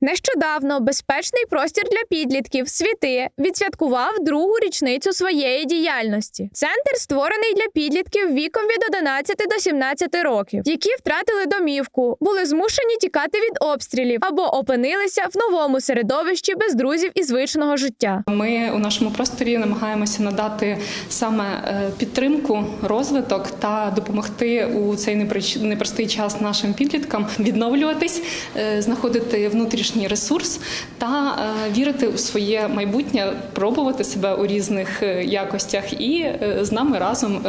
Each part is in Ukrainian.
Нещодавно безпечний простір для підлітків світи відсвяткував другу річницю своєї діяльності. Центр створений для підлітків віком від 11 до 17 років, які втратили домівку, були змушені тікати від обстрілів або опинилися в новому середовищі без друзів і звичного життя. Ми у нашому просторі намагаємося надати саме е, підтримку, розвиток та допомогти у цей непростий час нашим підліткам відновлюватись, е, знаходити внутрішній ресурс та е, вірити у своє майбутнє, пробувати себе у різних е, якостях і е, з нами разом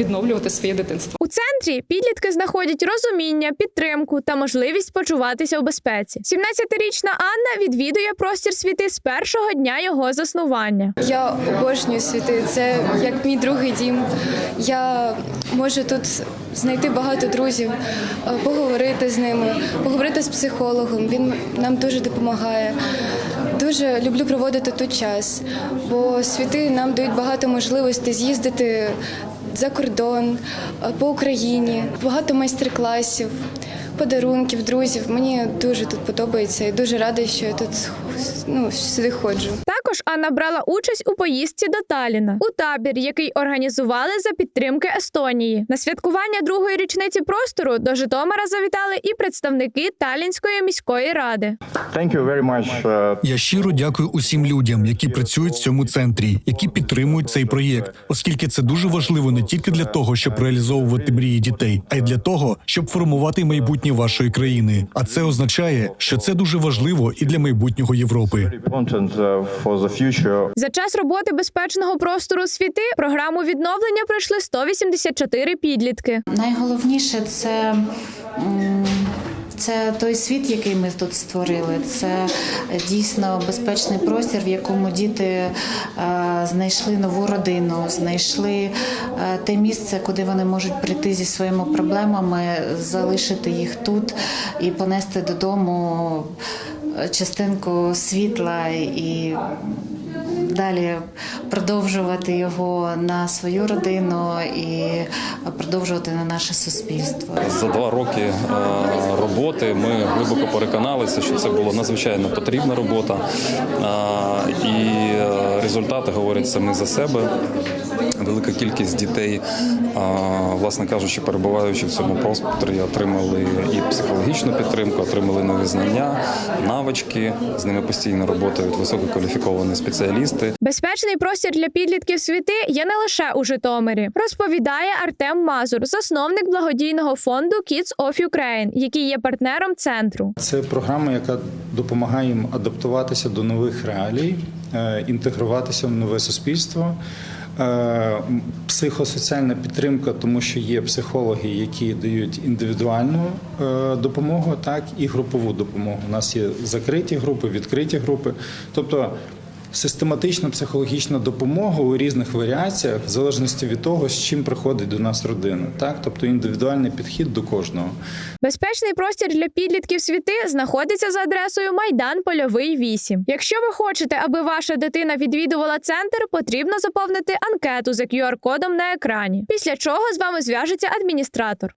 відновлювати своє дитинство. У центрі підлітки знаходять розуміння, підтримку та можливість почуватися в безпеці. 17-річна Анна відвідує простір світи з першого дня його заснування. Я обожнюю світи. Це як мій другий дім. Я можу тут знайти багато друзів, е, поговорити з ними, поговорити з психологом. Він нам дуже допомагає. Дуже люблю проводити тут час, бо світи нам дають багато можливостей з'їздити за кордон, е, по Україні, багато майстер-класів. Подарунків, друзів. Мені дуже тут подобається і дуже рада, що я тут ну, сюди ходжу. Також Анна брала участь у поїздці до Таліна у табір, який організували за підтримки Естонії. На святкування другої річниці простору до Житомира завітали і представники Талінської міської ради. Thank you very much. uh, Я щиро дякую усім людям, які працюють в цьому центрі, які підтримують цей проєкт, оскільки це дуже важливо не тільки для того, щоб реалізовувати мрії дітей, а й для того, щоб формувати майбутнє вашої країни. А це означає, що це дуже важливо і для майбутнього Європи. The future. За час роботи безпечного простору світи програму відновлення пройшли 184 підлітки. Найголовніше це. Це той світ, який ми тут створили. Це дійсно безпечний простір, в якому діти е, знайшли нову родину, знайшли е, те місце, куди вони можуть прийти зі своїми проблемами, залишити їх тут і понести додому частинку світла і далі продовжувати його на свою родину і продовжувати на наше суспільство. За два роки е, роботи ми глибоко переконалися, що це була надзвичайно потрібна робота, Е, і е, результати говорять самі за себе. Велика кількість дітей, власне кажучи, перебуваючи в цьому просторі, отримали і психологічну підтримку, отримали нові знання, навички. З ними постійно працюють висококваліфіковані спеціалісти. Безпечний простір для підлітків світи є не лише у Житомирі, розповідає Артем Мазур, засновник благодійного фонду Kids of Ukraine, який є партнером центру. Це програма, яка допомагає їм адаптуватися до нових реалій, е, інтегруватися в нове суспільство. Е, Психосоціальна підтримка, тому що є психологи, які дають індивідуальну е, допомогу, так і групову допомогу. У нас є закриті групи, відкриті групи. Тобто систематична психологічна допомога у різних варіаціях, в залежності від того, з чим приходить до нас родина. Так, тобто індивідуальний підхід до кожного. Безпечний простір для підлітків світи знаходиться за адресою Майдан Польовий 8. Якщо ви хочете, аби ваша дитина відвідувала центр, потрібно заповнити анкету за QR-кодом на екрані. Після чого з вами зв'яжеться адміністратор.